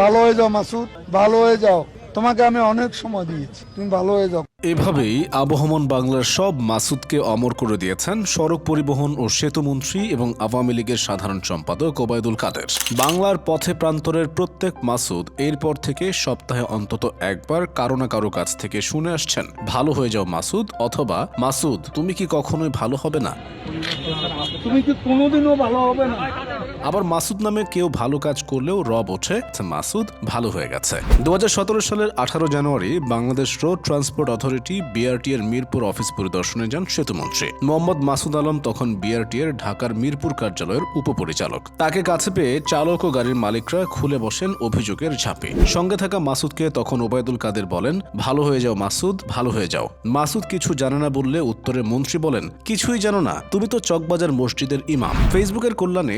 ভালো হয়ে যাও মাসুদ। ভালো হয়ে যাও। তোমাকে আমি অনেক সময় দিয়েছি। তুমি ভালো হয়ে যাও। এভাবেই আবহমান বাংলার সব মাসুদকে অমর করে দিয়েছেন সড়ক পরিবহন ও সেতুমন্ত্রী এবং আওয়ামী লীগের সাধারণ সম্পাদক ওবায়দুল কাদের। বাংলার পথে প্রান্তরের প্রত্যেক মাসুদ এরপর থেকে সপ্তাহে অন্তত একবার কারও না কারও কাছ থেকে শুনে আসছেন ভালো হয়ে যাও মাসুদ অথবা মাসুদ তুমি কি কখনোই ভালো হবে না? তুমি কি কোনোদিনও ভালো হবে না? আবার মাসুদ নামে কেউ ভালো কাজ করলেও রব ওঠে। মাসুদ ভালো হয়ে গেছে। দুহাজার সতেরো সালের আঠারো জানুয়ারি Bangladesh road transport authority BRT এর মিরপুর অফিস পরিদর্শনে যান সেতুমন্ত্রী। মোহাম্মদ মাসুদ আলম তখন বিআরটি এর ঢাকার মিরপুর কার্যালয়ের উপপরিচালক। তাকে কাছে পেয়ে চালক ও গাড়ির মালিকরা খুলে বসেন অভিযোগের ঝাঁপে। সঙ্গে থাকা মাসুদকে তখন ওবায়দুল কাদের বলেন, ভালো হয়ে যাও মাসুদ, ভালো হয়ে যাও। মাসুদ কিছু জানে না বললে উত্তরে মন্ত্রী বলেন, কিছুই জানো না, তুমি তো চকবাজার মসজিদের ইমাম। ফেসবুকের কল্যাণে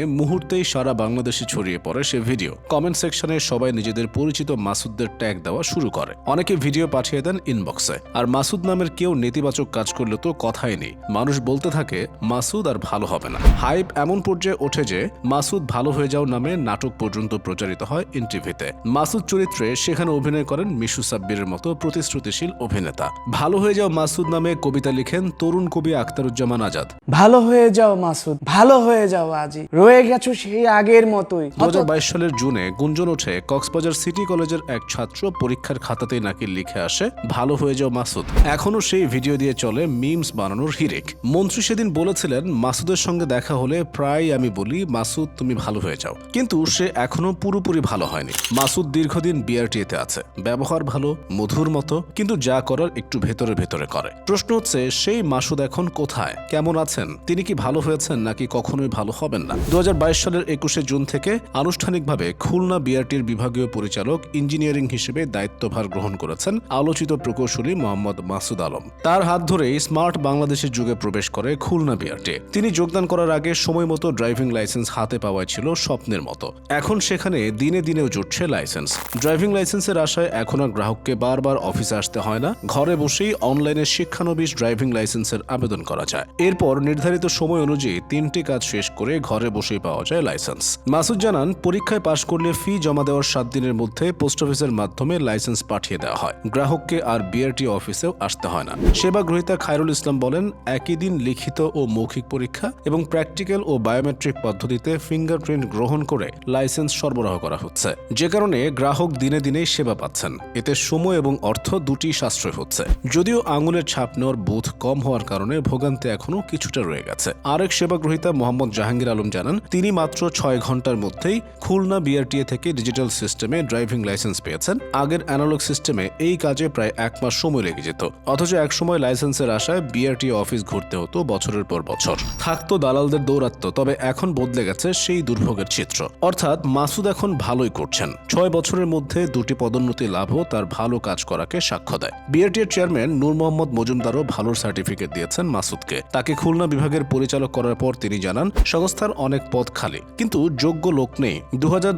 মুহূর্তেই সারা বাংলাদেশে ছড়িয়ে পড়ে সে ভিডিও। কমেন্ট সেকশনে সবাই নিজেদের পরিচিত মাসুদদের ট্যাগ দেওয়া শুরু করে। অনেকে ভিডিও পাঠিয়ে দেন ইনবক্সে আর মাসুদ নামের কেউ নেতিবাচক কাজ করলে তো কথাই নেই। মানুষ বলতে থাকে, মাসুদ আর ভালো হবে না। হাইপ এমন পর্যায়ে ওঠে যে, মাসুদ ভালো হয়ে যাও নামে নাটক পর্যন্ত প্রচারিত হয় ইনটিভিতে মাসুদ চরিত্রে সেখানে অভিনয় করেন মিশু সাব্বিরের মতো প্রতিশ্রুতিশীল অভিনেতা। ভালো হয়ে যাও মাসুদ নামে কবিতা লিখেন তরুণ কবি আখতারুজ্জামান আজাদ। ভালো হয়ে যাও মাসুদ, ভালো হয়ে যাও আজই রয়ে গেছো সেই আগের মতোই। দু সালের জুনে গুঞ্জন ওঠে, কক্সবাজার সিটি কলেজের এক ছাত্র পরীক্ষার খাতাতে নাকি লিখে আসে, ভালো হয়ে যাও মাসুদ। এখনও সেই ভিডিও দিয়ে চলে মিমস বানানোর হিরেক। মন্ত্রী সেদিন বলেছিলেন, মাসুদের সঙ্গে দেখা হলে প্রায় আমি বলি, মাসুদ, তুমি ভালো হয়ে যাও। কিন্তু সে এখনও পুরোপুরি ভালো হয়নি। মাসুদ দীর্ঘদিন বিআরটিএতে আছে, ব্যবহার ভালো, মধুর মতো, কিন্তু যা করার একটু ভেতরে ভেতরে করে। প্রশ্ন হচ্ছে, সেই মাসুদ এখন কোথায়? কেমন আছেন? তিনি কি ভালো হয়েছেন নাকি কখনোই ভালো হবেন না? দু হাজার বাইশ সালের একুশে জুন থেকে আনুষ্ঠানিকভাবে খুলনা বিআরটির বিভাগীয় পরিচালক ইঞ্জিনিয়ারিং হিসেবে দায়িত্বভার গ্রহণ করেছেন আলোচিত প্রকৌশলী মোহাম্মদ মাসুদ আলম। তার হাত ধরেই স্মার্ট বাংলাদেশের যুগে প্রবেশ করে খুলনা বিআরটি। তিনি যোগদান করার আগে সময় মতো ড্রাইভিং লাইসেন্স হাতে পাওয়া ছিল স্বপ্নের মতো। এখন সেখানে দিনে দিনেও জুটছে লাইসেন্স। ড্রাইভিং লাইসেন্সের আশায় এখন আর গ্রাহককে বারবার অফিসে আসতে হয় না। ঘরে বসেই অনলাইনে শিক্ষানবিশ ড্রাইভিং লাইসেন্সের আবেদন করা যায়। এরপর নির্ধারিত সময় অনুযায়ী তিনটি কাজ শেষ করে ঘরে বসেই পাওয়া যায় লাইসেন্স মাসুদ জানান, পরীক্ষায় পাশ করলে ফি জমা দেওয়ার সাত দিনের মধ্যে পোস্ট অফিসের মাধ্যমে লাইসেন্স পাঠিয়ে দেওয়া হয়। গ্রাহককে আর বিআরটি অফিসেও আসতে হয় না। সেবা গ্রহীতা খায়রুল ইসলাম বলেন, একই দিন লিখিত ও মৌখিক পরীক্ষা এবং প্র্যাকটিক্যাল ও বায়োমেট্রিক পদ্ধতিতে ফিঙ্গারপ্রিন্ট গ্রহণ করে লাইসেন্স সরবরাহ করা হচ্ছে। যে কারণে গ্রাহক দিনে দিনেই সেবা পাচ্ছেন। এতে সময় এবং অর্থ দুটি সাশ্রয় হচ্ছে। যদিও আঙুলের ছাপ নেওয়ার বোধ কম হওয়ার কারণে ভোগান্তি এখনও কিছুটা রয়ে গেছে। আরেক সেবা গ্রহীতা মোহাম্মদ জাহাঙ্গীর আলম জানান, তিনি মাত্র ছয় ঘণ্টার মধ্যেই খুলনা বিআরটিএ থেকে ডিজিটাল সিস্টেমে ড্রাইভিং লাইসেন্স পেয়েছেন। আগের অ্যানালগ সিস্টেমে এই কাজে প্রায় এক মাস সময় লেগে যেত। অথচ একসময় লাইসেন্সের আশায় বিআরটিএ অফিস ঘুরতে হতো বছরের পর বছর। থাকতো দালালদের দৌরাত্ম তবে এখন বদলে গেছে সেই দুর্ভোগের চিত্র। অর্থাৎ মাসুদ এখন ভালোই করছেন। ছয় বছরের মধ্যে দুটি পদোন্নতি লাভও তার ভালো কাজ করাকে সাক্ষ্য দেয়। বিআরটিএর চেয়ারম্যান নূর মোহাম্মদ মজুমদারও ভালোর সার্টিফিকেট দিয়েছেন মাসুদকে। তাকে খুলনা বিভাগের পরিচালক করার পর তিনি জানান, সংস্থার অনেক পদ খালি। কিন্তু যোগ্য লোক নেই। দু হাজার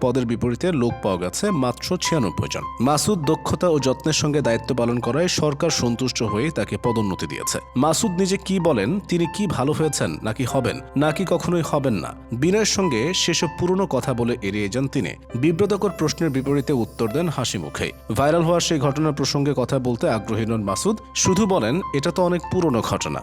পদের বিপরীতে লোক পাওয়া গেছে মাত্র ছিয়ানব্বই জন। মাসুদ দক্ষতা ও যত্নের সঙ্গে দায়িত্ব পালন করায় সরকার সন্তুষ্ট হয়ে তাকে পদোন্নতি দিয়েছে। মাসুদ নিজে কি বলেন, তিনি কি ভালো হয়েছেন, নাকি হবেন, নাকি কখনোই হবেন না? বিনয়ের সঙ্গে সেসব পুরনো কথা বলে এড়িয়ে যান তিনি। বিব্রতকর প্রশ্নের বিপরীতে উত্তর দেন হাসি মুখে। ভাইরাল হওয়া সেই ঘটনার প্রসঙ্গে কথা বলতে আগ্রহী নন মাসুদ। শুধু বলেন, এটা তো অনেক পুরনো ঘটনা।